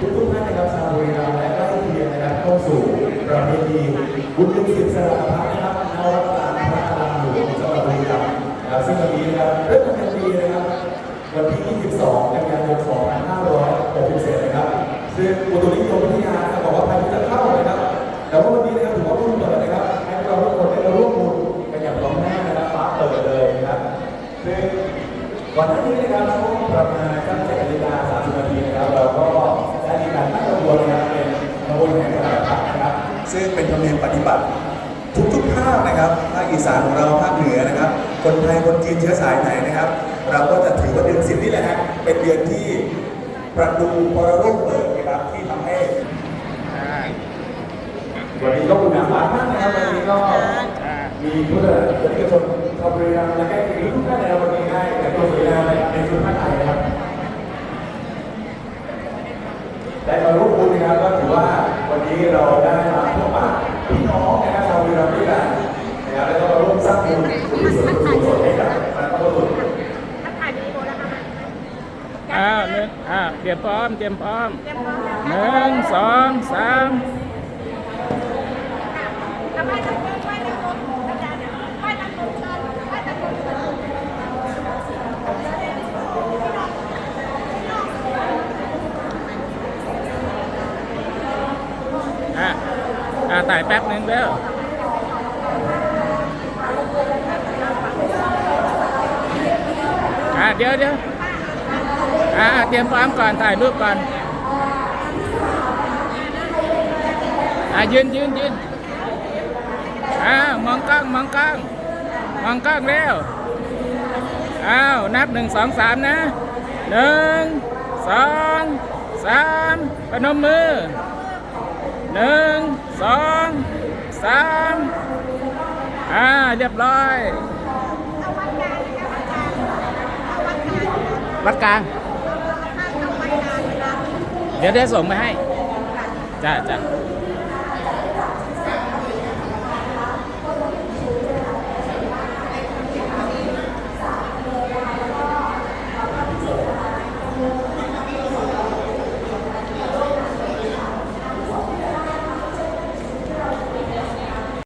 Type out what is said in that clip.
ทุกท่านนะครับชาวบุรีรัมย์และใกล้เคียงนะครับเข้าสู่ประเพณีบุญสิบสระพักนะครับนวัตกรรพระรามหลวงจังหวัดบุรีรัมย์นะซึ่งวันนี้นะครับเริ่มเป็นปีนะครับวันที่ 22 กันยายน 2567นะครับซึ่งอุตุนิยมวิทยาบอกว่าพายุจะเข้านะครับแต่ว่าวันนี้นะครับถือว่ารุ่งเปิดนะครับให้พวกเราทุกคนได้มาร่วมบุญกันอย่างพร้อมหน้านะครับฟ้าเปิดเลยนะครับซึ่งวันนี้นะครับช่วงประมาณ7นาฬิกา30นาทีนะครับ บัติทุกๆภาคนะครับภาคอีสานของเราภาคเหนือนะครับ คนไทยคนจีนเชื้อสายไหนนะครับ เราก็จะถือว่าเดือนสิบนี่แหละฮะเป็นเดือนที่ประตูปรโลกเปิดนะครับที่ทำให้วันนี้ก็คุณหวานมากนะครับวันนี้ก็มีผู้บริชนชาวบรีรัมและใกล้เคียงทุกท่านในวันนี้ให้แต่ตัวสวยงามนะในชุดผ้าไทยนะครับได้มาร่วมบุญนะครับก็ถือว่าวันนี้เราได้ รียมพร้อม เตรียมพร้อม เตรียมพร้อมแล้ว หนึ่งสองสาม ทำให้ทั้งคนไหว้ทั้งคนอาจารย์เนี่ยไหว้ทั้งคนเชิญไหว้ทั้งคนเชิญ อ่ะอ่ะถ่ายแป๊บหนึ่งเด้ออ่ะเดี๋ยวเดี๋ยว อะเตรียมพร้อมก่อนถ่ายรูปก่อนอะยืนยืนยืนอ้าวมองกล้องมองกล้องมองกล้องเร็วอ้าวนับหนึ่งสองสามนะหนึ่งสองสามปนมมือหนึ่งสองสามอ่าเรียบร้อยวัดกลาง เดี๋ยวได้ส่งไปให้จ้าจ้า